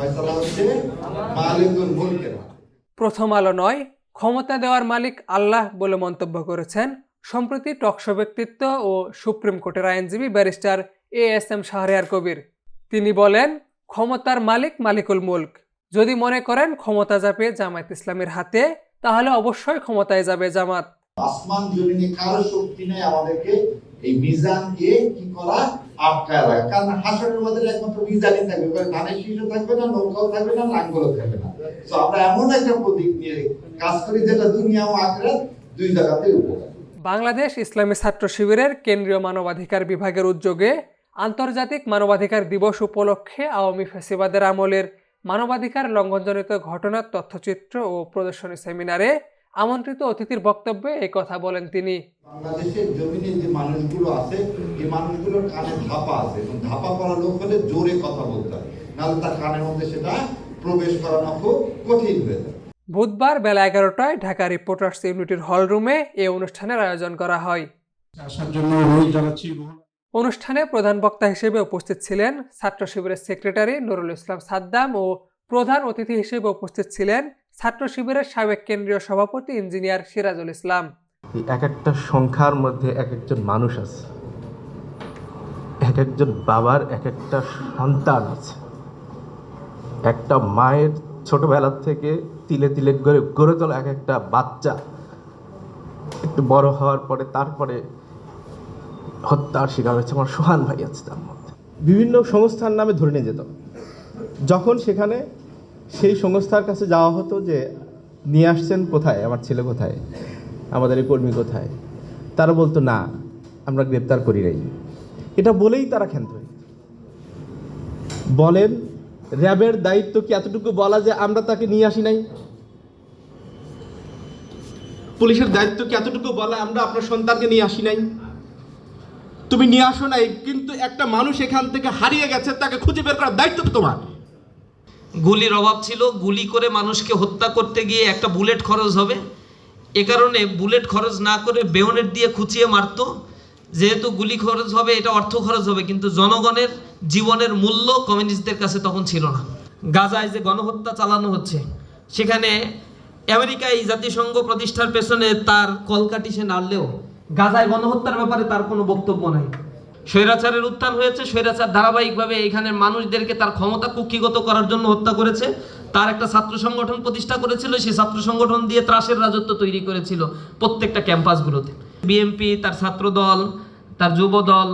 ফয়সালা হচ্ছে মালিকুল মুলকের প্রথম আলো নয় ক্ষমতা দেওয়ার মালিক আল্লাহ বলে মন্তব্য করেছেন। সম্প্রতি টকশো ব্যক্তিত্ব ও সুপ্রিম কোর্টের আইনজীবী barrister A S M Shahriar Kabir. তিনি বলেন ক্ষমতার মালিক মালিকুল মুলক। যদি মনে করেন ক্ষমতা যাবে জামায়াত ইসলামের হাতে তাহলে অবশ্যই ক্ষমতায় যাবে জামাত। আসমান জমিনে কারও শক্তি নেই আমাদেরকে এই মিজানকে কি করা রাখা। কারণ মধ্যে একমাত্র থাকবে ধানের শীষও থাকবে না, নৌকাও থাকবে না লাঙ্গলও থাকবে না। তো আমরা এমন একটা প্রতীক নিয়ে কাজ করি যেটা দুনিয়া ও দুই উপকার। বাংলাদেশ ইসলামী ছাত্র শিবিরের কেন্দ্রীয় মানবাধিকার বিভাগের উদ্যোগে আন্তর্জাতিক মানবাধিকার দিবস উপলক্ষে আওয়ামী ফেসিবাদের আমলের মানবাধিকার লঙ্ঘনজনিত ঘটনার তথ্যচিত্র ও প্রদর্শনী সেমিনারে আমন্ত্রিত অতিথির বক্তব্যে এই কথা বলেন তিনি। বাংলাদেশের জমিনে যে মানুষগুলো আছে এই মানুষগুলোর কানে ধাপা আছে এবং ধাপা পড়া লোক হলে জোরে কথা বলতে হয়। নাহলে তার কানের মধ্যে সেটা প্রবেশ করানো খুব কঠিন হয়ে যায়। বুধবার বেলা এগারোটায় ঢাকা রিপোর্টার্স ইউনিটির হল রুমে এই অনুষ্ঠানের আয়োজন করা হয়। আসার জন্য অনুরোধ জানাচ্ছি অনুষ্ঠানে প্রধান বক্তা হিসেবে উপস্থিত ছিলেন ছাত্র শিবিরের সেক্রেটারি নুরুল ইসলাম সাদ্দাম ও প্রধান অতিথি হিসেবে উপস্থিত ছিলেন ছাত্র শিবিরের সাবেক কেন্দ্রীয় সভাপতি ইঞ্জিনিয়ার সিরাজুল ইসলাম। এক একটা সংখ্যার মধ্যে এক একজন মানুষ আছে। এক একজন বাবার এক একটা সন্তান আছে। একটা মায়ের ছোটবেলার থেকে তিলে তিলে গড়ে গড়ে তোলা এক একটা বাচ্চা। একটু বড় হওয়ার পরে, তারপরে হত্যার শিকার হয়েছে আমার সোহান ভাই আছে তার মধ্যে। বিভিন্ন সংস্থার নামে ধরে নিয়ে যেত। যখন সেখানে সেই সংস্থার কাছে যাওয়া হতো যে, নিয়ে আসছেন কোথায়? আমার ছেলে কোথায়? আমাদের এই কর্মী কোথায়? তারা বলতো, না, আমরা গ্রেপ্তার করি নাই। এটা বলেই তারা ক্ষান্ত বলেন, র্যাবের দায়িত্ব কি এতটুকু বলা যে আমরা তাকে নিয়ে আসি নাই? পুলিশের দায়িত্ব কি এতটুকু বলা আমরা আপনার সন্তানকে নিয়ে আসি নাই? তুমি নিয়ে আসো নাই, কিন্তু একটা মানুষ এখান থেকে হারিয়ে গেছে, তাকে খুঁজে বের করার দায়িত্ব তো তোমার। গুলির অভাব ছিল, গুলি করে মানুষকে হত্যা করতে গিয়ে একটা বুলেট খরচ হবে। এ কারণে বুলেট খরচ না করে বেয়নেট দিয়ে খুঁচিয়ে মারতো। যেহেতু গুলি খরচ হবে, এটা অর্থ খরচ হবে, কিন্তু জনগণের জীবনের মূল্য কমিউনিস্টদের কাছে তখন ছিল না। গাজায় যে গণহত্যা চালানো হচ্ছে, সেখানে আমেরিকায় এই জাতিসংঘ প্রতিষ্ঠার পেছনে তার কলকাটি সে নাড়লেও গাজায় গণহত্যার ব্যাপারে তার কোনো বক্তব্য নাই। স্বৈরাচারের উত্থান হয়েছে, স্বৈরাচার ধারাবাহিকভাবে এখানের মানুষদেরকে তার ক্ষমতা কুক্ষিগত করার জন্য হত্যা করেছে। তার একটা ছাত্র সংগঠন প্রতিষ্ঠা করেছিল, সেই ছাত্র সংগঠন দিয়ে ত্রাসের রাজত্ব তৈরি করেছিল প্রত্যেকটা ক্যাম্পাসগুলোতে। বিএমপি তার ছাত্র দল তার যুব দল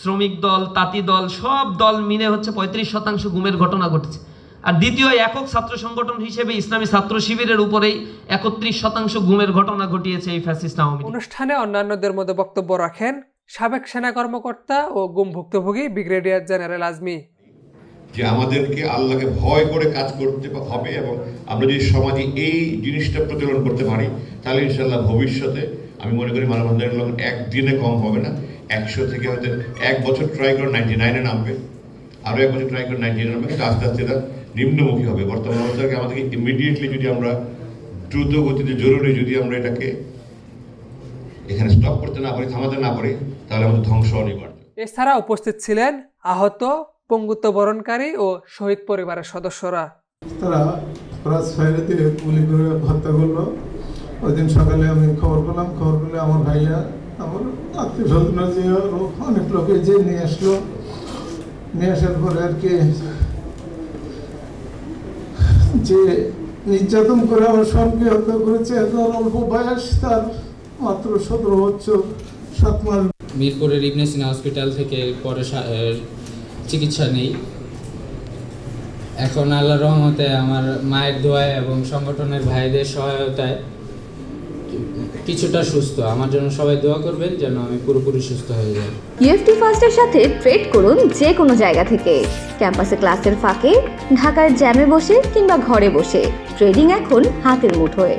শ্রমিক দল, তাঁতি দল, সব দল মিলে হচ্ছে পঁয়ত্রিশ শতাংশ গুমের ঘটনা ঘটেছে। আর দ্বিতীয় একক ছাত্র সংগঠন হিসেবে ইসলামী ছাত্র শিবিরের উপরেই একত্রিশ শতাংশ গুমের ঘটনা ঘটিয়েছে এই ফ্যাসিস্ট আওয়ামী অনুষ্ঠানে অন্যান্যদের মধ্যে বক্তব্য রাখেন সাবেক সেনা কর্মকর্তা ও গুম ভুক্তভোগী ব্রিগেডিয়ার জেনারেল আজমি। যে আমাদেরকে আল্লাহকে ভয় করে কাজ করতে হবে এবং আমরা যদি সমাজে এই জিনিসটা প্রচলন করতে পারি, তাহলে ইনশাল্লাহ ভবিষ্যতে আমি মনে করি মানবাধিকার লঙ্ঘন একদিনে কম হবে না। একশো থেকে হয়তো এক বছর ট্রাই করে নাইনটি নাইনে নামবে। আরও এক বছর ট্রাই করে নাইনটি নামবে, কিন্তু আস্তে আস্তে এটা নিম্নমুখী হবে। বর্তমান অবস্থাকে আমাদেরকে ইমিডিয়েটলি যদি আমরা দ্রুত গতিতে, জরুরি যদি আমরা এটাকে এখানে স্টপ করতে না পারি থামাতে না পারি তাহলে আমাদের ধ্বংস অনিবার্য। এছাড়া উপস্থিত ছিলেন আহত পঙ্গুত্ব বরণকারী ও শহীদ পরিবারের সদস্যরা। তারা প্রায় ছয়টা দিয়ে গুলি করে হত্যা করল। ওই দিন সকালে আমি খবর পেলাম খবর পেলে আমার ভাইয়া আমার আত্মীয় স্বজনরা যে অনেক লোকে যে নিয়ে আসলো নিয়ে আসার পরে আর কি যে নির্যাতন করে আমার স্বামীকে হত্যা করেছে তার অল্প বয়স তার মাত্র সতেরো বছর সাত মাস। মিরপুরের ইবনে সিনা হসপিটাল থেকে পরে সা- চিকিৎসা নেই। এখন আল্লাহ রহমতে আমার মায়ের দোয়ায় এবং সংগঠনের ভাইদের সহায়তায় কিছুটা সুস্থ। আমার জন্য সবাই দোয়া করবেন যেন আমি পুরোপুরি সুস্থ হয়ে যাই। ইউএফটি ফার্স্টের সাথে ট্রেড করুন যে কোনো জায়গা থেকে। ক্যাম্পাসে ক্লাসের ফাঁকে ঢাকার জ্যামে বসে কিংবা ঘরে বসে। ট্রেডিং এখন হাতের মুঠোয়।